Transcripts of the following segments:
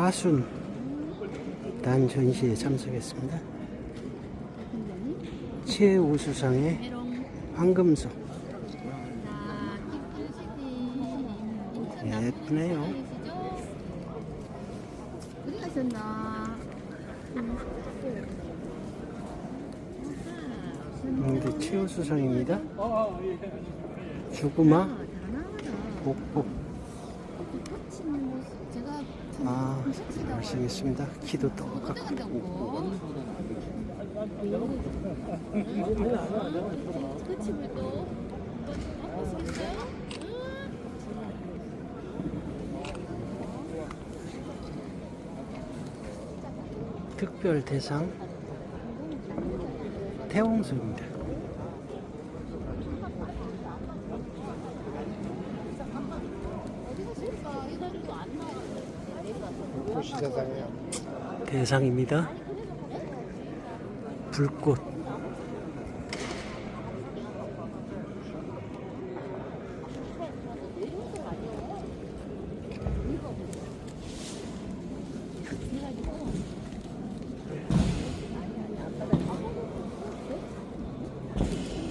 화순 단 전시에 참석했습니다. 최우수상의 시디 예쁘네요. 어디 가셨나? 이게 최우수상입니다. 주구마. 복복 제가 아 열심했습니다. 키도 어디 똑같고? 특별 대상 태홍소입니다. 어디 가실까? 이거도 안 나와. 도시사상이에요. 대상입니다. 불꽃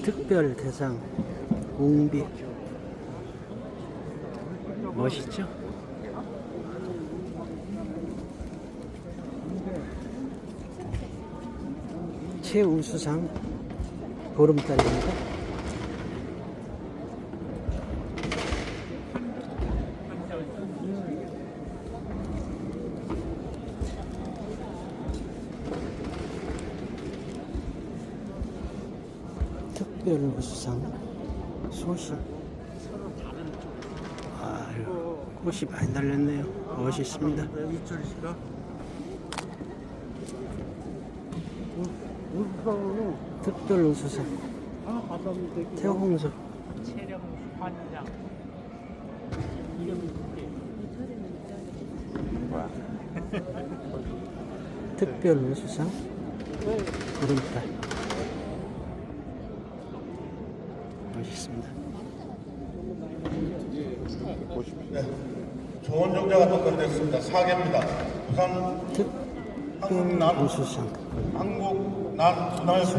특별 대상 웅비 멋있죠? 최우수상 보름달입니다. 특별 우수상 소심 아유 꽃이 많이 달렸네요. 멋있습니다 이철씨가 우수상으로 특별 우수상 되게 태홍소 체령 환장. 특별 우수상 보름달 멋있습니다. 좋은 정자가 독과됐습니다. 사계입니다. 부산 특별 우수상 한국 난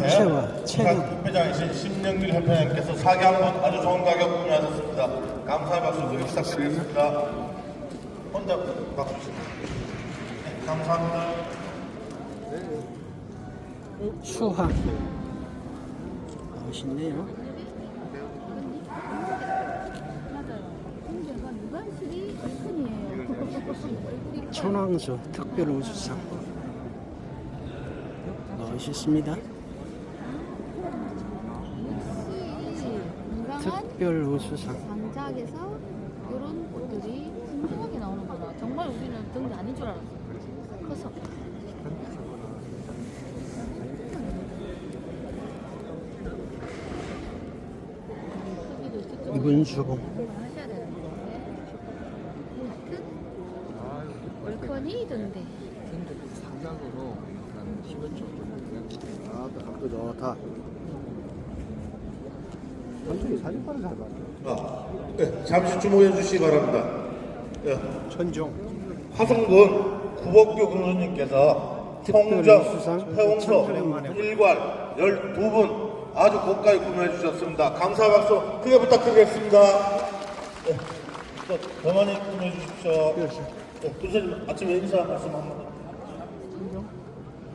체험. 부산 협회장이신 심영길 협회장께서 사계 한번 아주 좋은 가격 구매하셨습니다. 감사의 박수 드리 부탁드리겠습니다. 혼자 박수 주세요. 네, 감사합니다. 수화 멋있네요. 천왕소 특별 우수상 멋있습니다 특별 우수상 장작에서 이런 꽃들이 풍성하게 나오는구나. 정말 우리는 등대 아닌 줄 알았어. 커서. 이분수공 하셔야 되는데. 하여튼 얼큰이던데. 상당으로 한 10원 정도 아, 각도 좋다. 한쪽이 사진빨을 잘 봤네. 아, 네, 잠시 주목해 주시기 바랍니다. 예, 천종. 화성군 구복교 군수님께서 통장, 수상 회원서, 천주년 만에 일괄 12분 아주 고가에 구매해 주셨습니다. 감사 박수 크게 부탁드리겠습니다. 네, 또더 많이 구매해 주십시오. 네, 군수님 아침에 인사 말씀 한번